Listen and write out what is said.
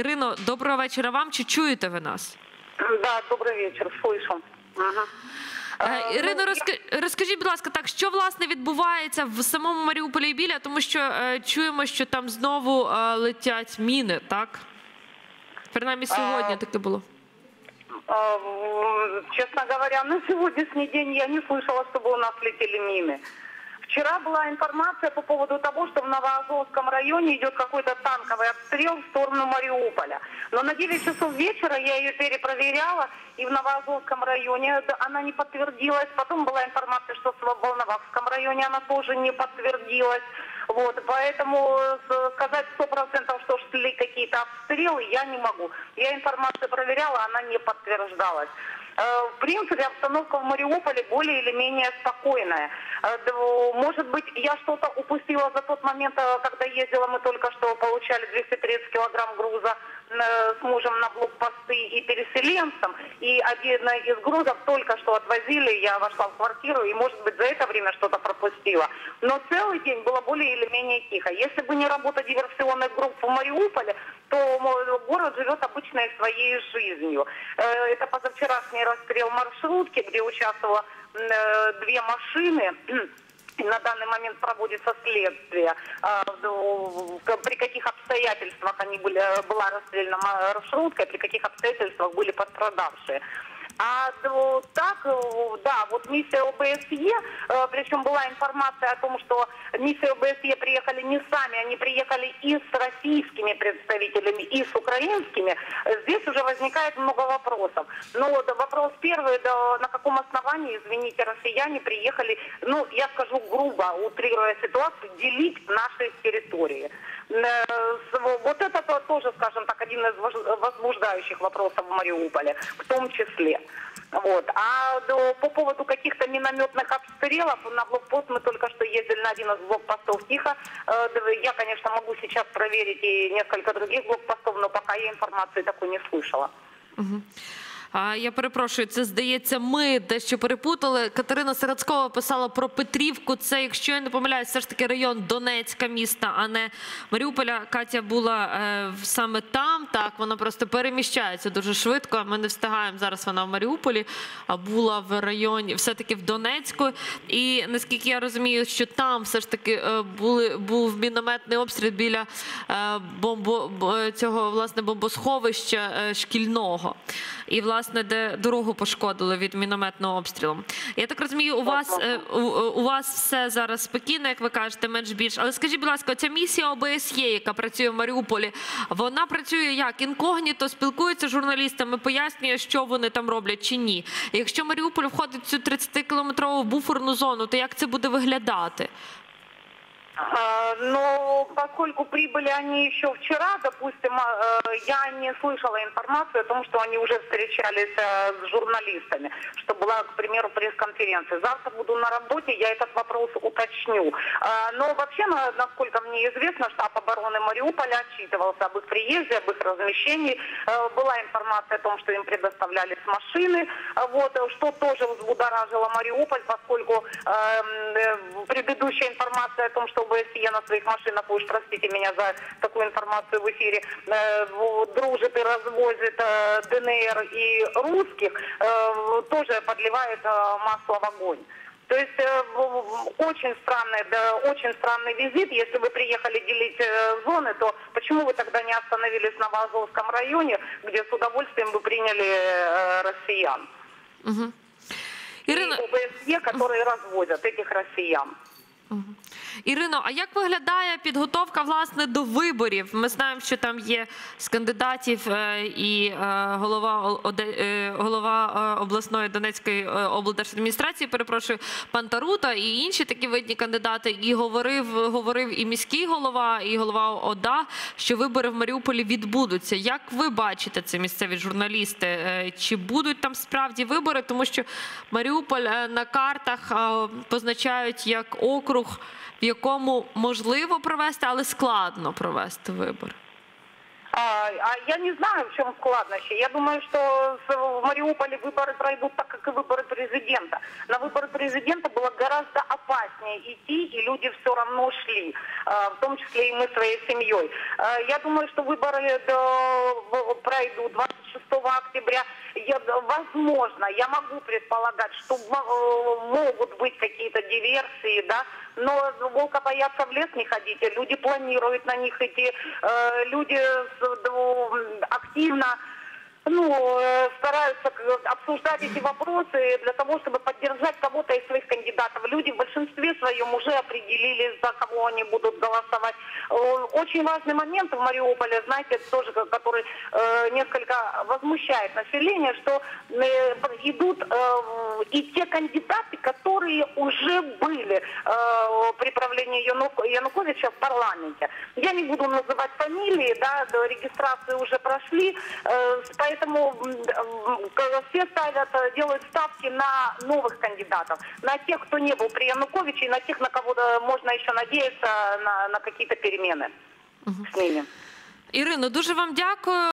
Ірино, доброго вечора вам. Чи чуєте ви нас? Да, добрый вечер, слышу. Ага. Е, Е, Ірино, ну, розка- розкажіть, будь ласка, так що власне відбувається в самому Маріуполі і біля, тому що е, чуємо, що там знову е, летять міни, так? Принаймні сьогодні А, таке було. А, м, Честно говоря, на сегодняшний день я не слышала, чтобы у нас летели мины. Вчера была информация по поводу того, что в Новоазовском районе идет какой-то танковый обстрел в сторону Мариуполя. Но на 9 часов вечера я ее перепроверяла, и в Новоазовском районе она не подтвердилась. Потом была информация, что в Волновахском районе она тоже не подтвердилась. Вот, поэтому э, сказать сто процентов, что шли какие-то обстрелы, я не могу. Я информацию проверяла, она не подтверждалась. Э, В принципе, обстановка в Мариуполе более или менее спокойная. Э, Может быть, я что-то упустила за тот момент, э, когда ездила, мы только что получали 230 килограмм груза с мужем на блокпосты и переселенцам. И один из грузов только что отвозили, я вошла в квартиру, и, может быть, за это время что-то пропустила. Но целый день было более или менее тихо. Если бы не работа диверсионных групп в Мариуполе, то мо- город живет обычной своей жизнью. Э, Это позавчерашний расстрел маршрутки, где участвовало э, две машины. На данный момент проводится следствие, а, при каких обстоятельствах они были, была расстреляна маршрутка, при каких обстоятельствах были пострадавшие. А ну, так, э, да, вот миссия ОБСЕ, э, причем была информация о том, что миссия ОБСЕ приехали не сами, они приехали и с российскими представителями, и с украинскими. Здесь уже возникает много вопросов. Ну, вот вопрос первый, да, на каком основании, извините, россияне приехали, ну, я скажу грубо, утрируя ситуацию, делить наши территории. Э, Вот это то- тоже, скажем так, один из возбуждающих вопросов в Мариуполе, в том числе. Вот. А по поводу каких-то минометных обстрелов на блокпост мы только что ездили на один из блокпостов тихо. Э, Я, конечно, могу сейчас проверить и несколько других блокпостов, но пока я информации такой не слышала. А, Я перепрошую, це здається, ми дещо перепутали. Катерина Сирацкова писала про Петрівку. Це, якщо я не помиляюсь, все ж таки район Донецька міста, а не Маріуполя. Катя була е, саме там. Так, вона просто переміщається дуже швидко. Ми не встигаємо зараз. Вона в Маріуполі, а була в районі, все-таки в Донецьку. І наскільки я розумію, що там все ж таки е, були був мінометний обстріл біля е, бомбо цього власне бомбосховища е, шкільного. І власне, де дорогу пошкодили від мінометного обстрілу. Я так розумію, у вас е, у, у вас все зараз спокійно, як ви кажете, менш більш. Але скажіть, будь ласка, ця місія ОБСЄ, яка працює в Маріуполі, вона працює як інкогніто, спілкується з журналістами, пояснює, що вони там роблять чи ні. Якщо Маріуполь входить в цю 30-кілометрову буферну зону, то як це буде виглядати? А, Но поскольку прибыли они еще вчера, допустим, а, э, я не слышала информацию о том, что они уже встречались э, с журналистами, что была, к примеру, пресс-конференция. Завтра буду на работе, я этот вопрос уточню. А, Но вообще, на- насколько мне известно, штаб обороны Мариуполя отчитывался об их приезде, об их размещении. Э, Была информация о том, что им предоставлялись машины, вот, что тоже взбудоражило Мариуполь, поскольку предыдущая информация о том, что ОБСЕ на своих машинах, вы уж простите меня за такую информацию в эфире, э, дружит и развозит э, ДНР и русских, э, тоже подливает масло в огонь. То есть э, очень странный, да, очень странный визит. Если вы приехали делить э, зоны, то почему вы тогда не остановились на Вазовском районе, где с удовольствием бы приняли э, россиян? Ірина, И ОБСЕ, которые разводят этих россиян. Ірино, а як виглядає підготовка власне до виборів? Ми знаємо, що там є з кандидатів е, і е, голова е, голова обласної Донецької облдержадміністрації, перепрошую, пан Тарута і інші такі видні кандидати. І говорив, говорив і міський голова, і голова ОДА, що вибори в Маріуполі відбудуться. Як ви бачите це місцеві журналісти? Чи будуть там справді вибори? Тому що Маріуполь на картах позначають як округ, в якому можливо провести, але складно провести вибори. А, а я не знаю, в чем складность. Я думаю, что в Мариуполе выборы пройдут так, как и выборы президента. На выборы президента было гораздо опаснее идти, и люди все равно шли, а, в том числе и мы своей семьей. Я думаю, что выборы пройдут 26 октября. Я, возможно, я могу предполагать, что мо- могут быть какие-то диверсии, да, но волка боятся в лес не ходить, и люди планируют на них идти, э, люди активно ну, э, стараются обсуждать эти вопросы для того, чтобы поддержать кого-то из. Люди в большинстве своем уже определились, за кого они будут голосовать. Э, Очень важный момент в Мариуполе, знаете, тоже, ко- который э, несколько возмущает население, что э, идут и те кандидаты, которые уже были при правлении Яну- Януковича в парламенте. Я не буду называть фамилии, да, регистрации уже прошли, поэтому все ставят, делают ставки на новых кандидатов, на тех, кто не был при Януковиче, и на тех, на кого можно еще надеяться на, на какие-то перемены с ними. Ірино, дуже вам дякую.